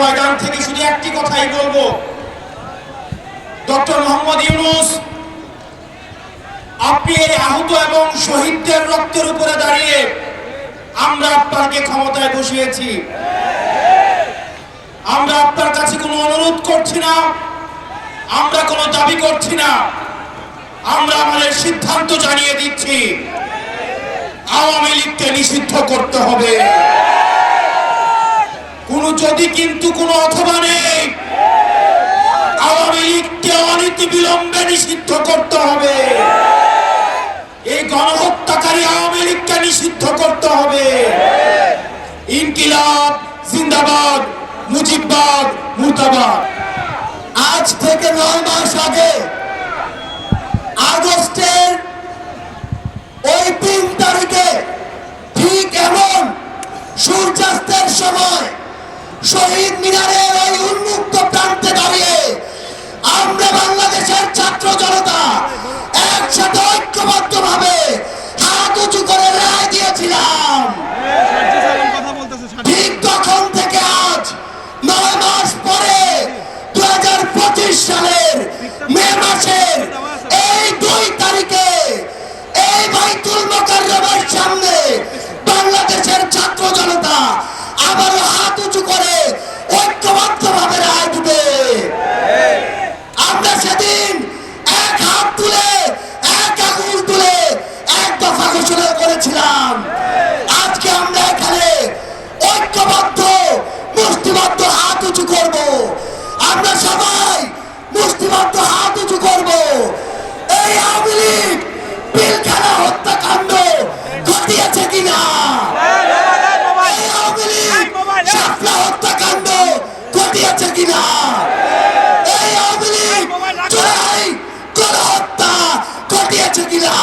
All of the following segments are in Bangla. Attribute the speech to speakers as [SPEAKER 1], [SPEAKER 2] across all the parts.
[SPEAKER 1] ময়দান থেকে শুধু একটি কথাই বলব। ডক্টর মোহাম্মদ ইউনুস, আপনি এই আহত এবং শহীদদের রক্তের উপরে দাঁড়িয়ে আমরা আপনাকে ক্ষমতায় বসিয়েছি। আমরা আপনার কাছে কোনো অনুরোধ করছি না, আমরা কোনো দাবি করছি না, আমরা আমাদের সিদ্ধান্ত জানিয়ে দিচ্ছি, আওয়ামী লীগকে নিষিদ্ধ করতে হবে। কোন যদি কিন্তু কোনো অথবা নেই, আওয়ামী লীগকে অনীতি বিলম্বে নিষিদ্ধ করতে হবে। এই গণহত্যাকারী আওয়ামী লীগকে নিষিদ্ধ করতে হবে। ইনকিলাব, জিন্দাবাদ, মুজিববাদ, মুর্দাবাদ।
[SPEAKER 2] আজ থেকে নয় মাস আগে, আগস্টের ওই তিন তারিখে ঠিক এমন সূর্যাস্তের সময় শহীদ মিনারের ওই উন্মুক্ত প্রান্তে দাঁড়িয়ে আমরা বাংলাদেশের ছাত্র জনতা একসাথে ঐক্যবদ্ধ ভাবে হাত উঁচু করে রায় দিয়েছিলাম। ঠিক তখন থেকে আজ নয় মাস পরে দু হাজার পঁচিশ সালের মে মাসের এই দুই তারিখে এই বাইতুল সামনে করেছিলাম। আজকে আমরা এখানে ঐক্যবদ্ধ, মুষ্টিবদ্ধ হাত উঁচু করব। আমরা সবাই মুষ্টিবদ্ধ হাত উঁচু করব। এই আওয়ামী লীগ পিলখানা হত্যাকাণ্ড ঘটিয়েছে কিনা? শাপলা হত্যাকাণ্ড ঘটিয়েছে কিনা? এই আওয়ামী লীগ চোরাই ঘটিয়েছে কিনা?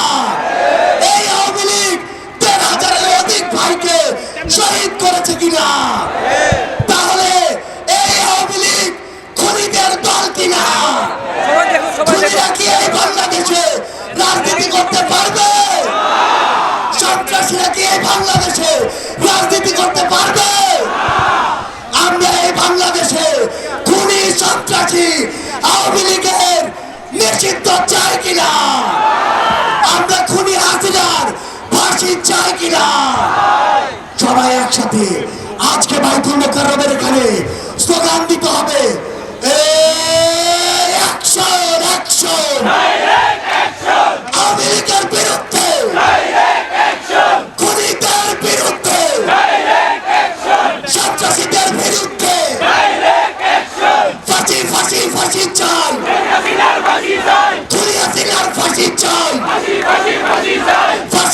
[SPEAKER 2] কিনা? তাহলে এই আওয়ামী লীগ খুনিদের দল কিনা? খুনিরা কি এই বাংলাদেশে রাজনীতি করতে পারবে? সন্ত্রাসীরা কি এই বাংলাদেশে রাজনীতি করতে পারবে? আমরা এই বাংলাদেশে খুনি সন্ত্রাসী আওয়ামী লীগের নিষিদ্ধ চাই কিনা? আমরা খুনি হাসিনার ফাঁসি চাই কিনা? আজকে বাইতুল মোকাররমের এখানে স্লোগান দিতে হবে।